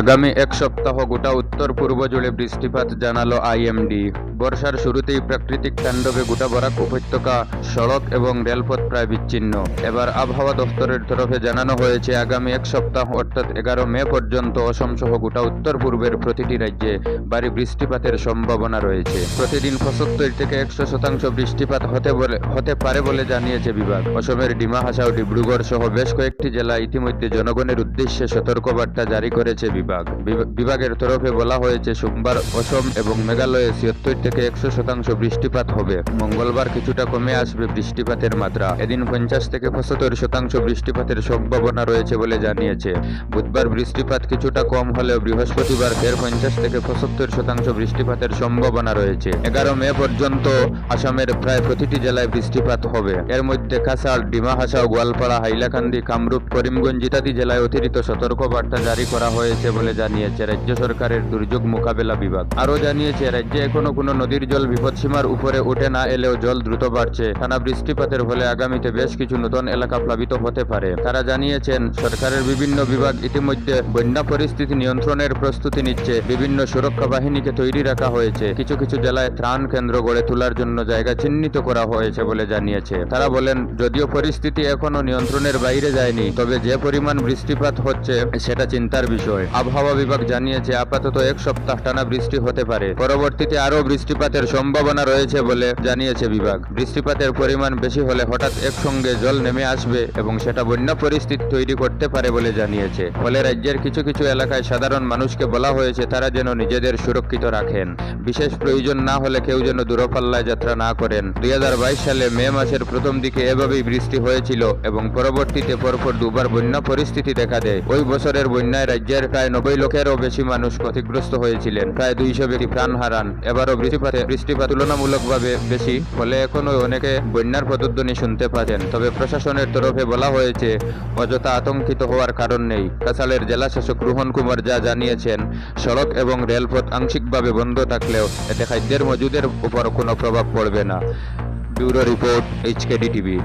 আগামী এক সপ্তাহ গোটা উত্তর পূর্ব জুড়ে বৃষ্টিপাত জানালো আইএমডি। বর্ষার শুরুতেই প্রাকৃতিক তাণ্ডবে গোটা বরাক উপত্যকা, সড়ক এবং রেলপথ প্রায় বিচ্ছিন্ন। এবার আবহাওয়া দফতরের তরফে জানানো হয়েছে, আগামী এক সপ্তাহ অর্থাৎ এগারো মে পর্যন্ত অসম সহ গোটা উত্তর পূর্বের প্রতিটি রাজ্যে ভারী বৃষ্টিপাতের সম্ভাবনা রয়েছে। প্রতিদিন পঁচাত্তর থেকে একশো শতাংশ বৃষ্টিপাত হতে বলে হতে পারে বলে জানিয়েছে বিভাগ। অসমের ডিমা হাসাও ডিব্রুগড় সহ বেশ কয়েকটি জেলা ইতিমধ্যে জনগণের উদ্দেশ্যে সতর্কবার্তা জারি করেছে বিভাগ। বিভ- বিভাগের তরফে বলা হয়েছে, সোমবার অসম এবং মেঘালয়ে ছিয়াত্তর থেকে একশো শতাংশ বৃষ্টিপাত হবে। মঙ্গলবার কিছুটা কমে আসবে বৃষ্টিপাতের মাত্রা। এদিন পঞ্চাশ থেকে পঁচাত্তর শতাংশ বৃষ্টিপাতের সম্ভাবনা রয়েছে বলে জানিয়েছে। বুধবার বৃষ্টিপাত কিছুটা কম হলেও বৃহস্পতিবার ফের পঞ্চাশ থেকে পঁচাত্তর শতাংশ বৃষ্টিপাতের সম্ভাবনা রয়েছে। এগারো মে পর্যন্ত আসামের প্রায় প্রতিটি জেলায় বৃষ্টিপাত হবে। এর মধ্যে কাসার ডিমা হাসাও গোয়ালপাড়া, হাইলাকান্দি, কামরূপ, করিমগঞ্জ ইত্যাদি জেলায় অতিরিক্ত সতর্কবার্তা জারি করা হয়েছে বলে জানিয়েছে রাজ্য সরকারের দুর্যোগ মোকাবেলা বিভাগ। আরও জানিয়েছে, রাজ্যে এখনও কোনো নদীর জল বিপদসীমার উপরে উঠে না এলেও জল দ্রুত বাড়ছে। টানা বৃষ্টিপাতের ফলে আগামীতে বেশ কিছু নতুন এলাকা প্লাবিত হতে পারে। তারা জানিয়েছেন, সরকারের বিভিন্ন বিভাগ ইতিমধ্যে বন্যা পরিস্থিতি নিয়ন্ত্রণের প্রস্তুতি নিচ্ছে। বিভিন্ন সুরক্ষা বাহিনীকে তৈরি রাখা হয়েছে। কিছু কিছু জেলায় ত্রাণ কেন্দ্র গড়ে তোলার জন্য জায়গা চিহ্নিত করা হয়েছে বলে জানিয়েছে। তারা বলেন, যদিও পরিস্থিতি এখনও নিয়ন্ত্রণের বাইরে যায়নি, তবে যে পরিমাণ বৃষ্টিপাত হচ্ছে, সেটা চিন্তার বিষয়। আবহাওয়া বিভাগ জানিয়েছে, আপাতত এক সপ্তাহ টানা বৃষ্টি হতে পারে। পরবর্তীতে আরও বৃষ্টিপাতের সম্ভাবনা রয়েছে বলে জানিয়েছে বিভাগ। বৃষ্টিপাতের পরিমাণ বেশি হলে হঠাৎ একসঙ্গে জল নেমে আসবে এবং সেটা বন্যা পরিস্থিতি তৈরি করতে পারে বলে জানিয়েছে। ফলে রাজ্যের কিছু কিছু এলাকায় সাধারণ মানুষকে বলা হয়েছে, তারা যেন নিজেদের সুরক্ষিত রাখেন। বিশেষ প্রয়োজন না হলে কেউ যেন দূরপাল্লায় যাত্রা না করেন। দুই হাজার বাইশ সালে মে মাসের প্রথম দিকে এভাবেই বৃষ্টি হয়েছিল এবং পরবর্তীতে পরপর দুবার বন্যা পরিস্থিতি দেখা দেয়। ওই বছরের বন্যায় রাজ্যের প্রায় নব্বই লক্ষেরও বেশি মানুষ ক্ষতিগ্রস্ত হয়েছিলেন। প্রায় দুইশো ব্যক্তি প্রাণ হারান। এবারও বৃষ্টিপাতে বৃষ্টিপাত তুলনামূলকভাবে বেশি, ফলে এখনও অনেকে বন্যার প্রতিধ্বনি শুনতে পাচ্ছেন। তবে প্রশাসনের তরফে বলা হয়েছে, অযথা আতঙ্কিত হওয়ার কারণ নেই। কাছালের জেলা শাসক রোহন কুমার যা জানিয়েছেন, সড়ক এবং রেলপথ আংশিকভাবে বন্ধ থাকলেও এতে খাদ্যের মজুদের উপর কোনো প্রভাব পড়বে না। Bureau report, HKD TV.